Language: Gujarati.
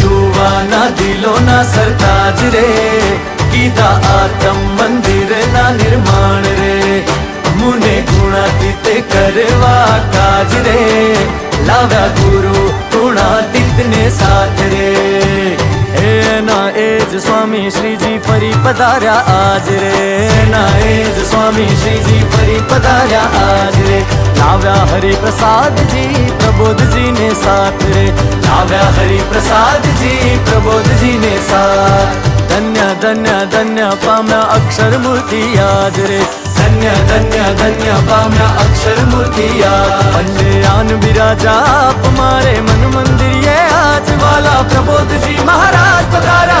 લોકોના દિલોના સરતાજ રે, કીધા આતમ મંદિરના નિર્માણ રે. મુને ગુણાતીતે કરવા કાજ રે, લાવ્યા ગુરુ ગુણાતીતને સાથ રે. એના એજ સ્વામી શ્રીજી ફરી પધાર્યા આજ રે. એના એજ સ્વામી શ્રીજી ફરી પધાર્યા આજ રે. લાવ્યા હરિપ્રસાદજી પ્રબોધજીને સાથ રે. લાવ્યા હરિપ્રસાદજી પ્રબોધજીને સાથ ધન્ય ધન્ય ધન્ય પામ્યા અક્ષર મૂર્તિ યાદ રે ધન્ય ધન્ય ધન્ય પામ્યા અક્ષર મૂર્તિ યાદ પંડ્યાન બિરાજા આપ મારે મન મંદિર આજ વાલા પ્રબોધજી મહારાજ પધારા પ્રબોધજી મહારાજ